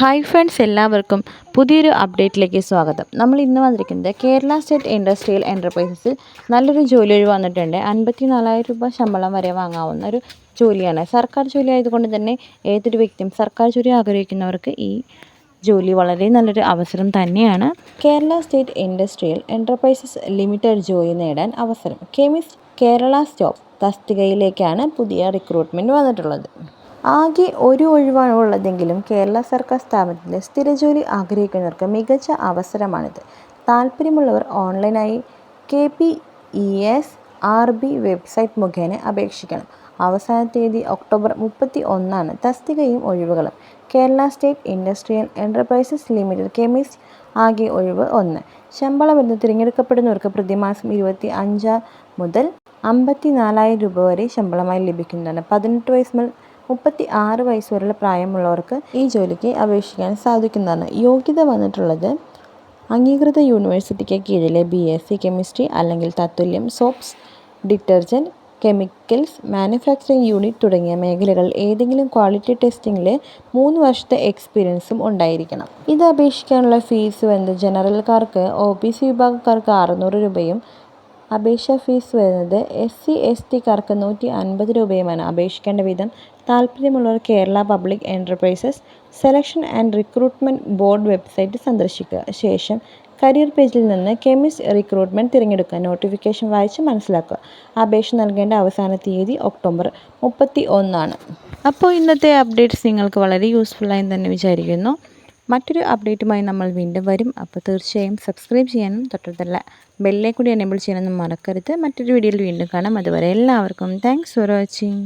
Hi friends എല്ലാവർക്കും പുതിയൊരു അപ്ഡേറ്റിലേക്ക് സ്വാഗതം. നമ്മൾ ഇന്ന് വന്നിരിക്കുന്നത് കേരള സ്റ്റേറ്റ് ഇൻഡസ്ട്രിയൽ എന്റർപ്രൈസസിൽ നല്ലൊരു ജോലി ഒഴിവ് വന്നിട്ടുണ്ട്. അൻപത്തി നാലായിരം രൂപ ശമ്പളം വരെ വാങ്ങാവുന്ന ഒരു ജോലിയാണ്. സർക്കാർ ജോലി ആയതുകൊണ്ട് തന്നെ ഏതൊരു വ്യക്തിയും സർക്കാർ ജോലി ആഗ്രഹിക്കുന്നവർക്ക് ഈ ജോലി വളരെ നല്ലൊരു അവസരം തന്നെയാണ്. Kerala state industrial enterprises limited ജോലി നേടാൻ അവസരം. കെമിസ്റ്റ് കേരള സ്റ്റോപ്പ് തസ്തികയിലേക്കാണ് പുതിയ റിക്രൂട്ട്മെന്റ് വന്നിട്ടുള്ളത്. ആകെ ഒരു ഒഴിവാണ് ഉള്ളതെങ്കിലും കേരള സർക്കാർ സ്ഥാപനത്തിലെ സ്ഥിരജോലി ആഗ്രഹിക്കുന്നവർക്ക് മികച്ച അവസരമാണിത്. താല്പര്യമുള്ളവർ ഓൺലൈനായി K P E S R B website മുഖേന അപേക്ഷിക്കണം. അവസാന തീയതി ഒക്ടോബർ മുപ്പത്തി ഒന്നാണ് തസ്തികയും ഒഴിവുകളും. Kerala state industrial enterprises limited chemist ആകെ ഒഴിവ് ഒന്ന്. ശമ്പളം എന്ന് തിരഞ്ഞെടുക്കപ്പെടുന്നവർക്ക് പ്രതിമാസം ഇരുപത്തി അഞ്ച് മുതൽ അമ്പത്തി നാലായിരം രൂപ വരെ ശമ്പളമായി ലഭിക്കുന്നതാണ്. പതിനെട്ട് വയസ്സ് മുതൽ മുപ്പത്തി ആറ് വയസ്സ് വരെയുള്ള പ്രായമുള്ളവർക്ക് ഈ ജോലിക്ക് അപേക്ഷിക്കാൻ സാധിക്കുന്നതാണ്. യോഗ്യത വന്നിട്ടുള്ളത് അംഗീകൃത യൂണിവേഴ്സിറ്റിക്ക് കീഴിലെ ബി എസ് സി കെമിസ്ട്രി അല്ലെങ്കിൽ തത്തുല്യം soaps detergent chemicals manufacturing unit തുടങ്ങിയ മേഖലകൾ ഏതെങ്കിലും ക്വാളിറ്റി ടെസ്റ്റിംഗിൽ മൂന്ന് വർഷത്തെ എക്സ്പീരിയൻസും ഉണ്ടായിരിക്കണം. ഇത് അപേക്ഷിക്കാനുള്ള ഫീസ് വന്നത് ജനറൽക്കാർക്ക് ഒ ബി സി വിഭാഗക്കാർക്ക് അറുന്നൂറ് രൂപയും അപേക്ഷാ ഫീസ് വരുന്നത് എസ് സി എസ് ടിക്കാർക്ക് നൂറ്റി അൻപത് രൂപയുമാണ്. അപേക്ഷിക്കേണ്ട വിധം താല്പര്യമുള്ളവർ Kerala public enterprises selection and recruitment board website സന്ദർശിക്കുക. ശേഷം കരിയർ പേജിൽ നിന്ന് കെമിസ്റ്റ് റിക്രൂട്ട്മെന്റ് തിരഞ്ഞെടുക്കുക. നോട്ടിഫിക്കേഷൻ വായിച്ച് മനസ്സിലാക്കുക. അപേക്ഷ നൽകേണ്ട അവസാന തീയതി ഒക്ടോബർ മുപ്പത്തി ഒന്നാണ് അപ്പോൾ ഇന്നത്തെ അപ്ഡേറ്റ്സ് നിങ്ങൾക്ക് വളരെ യൂസ്ഫുള്ളായി തന്നെ വിചാരിക്കുന്നു. മറ്റൊരു അപ്ഡേറ്റുമായി നമ്മൾ വീണ്ടും വരും. അപ്പോൾ തീർച്ചയായും സബ്സ്ക്രൈബ് ചെയ്യാനും തൊട്ടടുത്തുള്ള ബെല്ലേ കൂടി എനേബിൾ ചെയ്യാനൊന്നും മറക്കരുത്. മറ്റൊരു വീഡിയോയിൽ വീണ്ടും കാണാം. അതുവരെ എല്ലാവർക്കും താങ്ക്സ് ഫോർ വാച്ചിങ്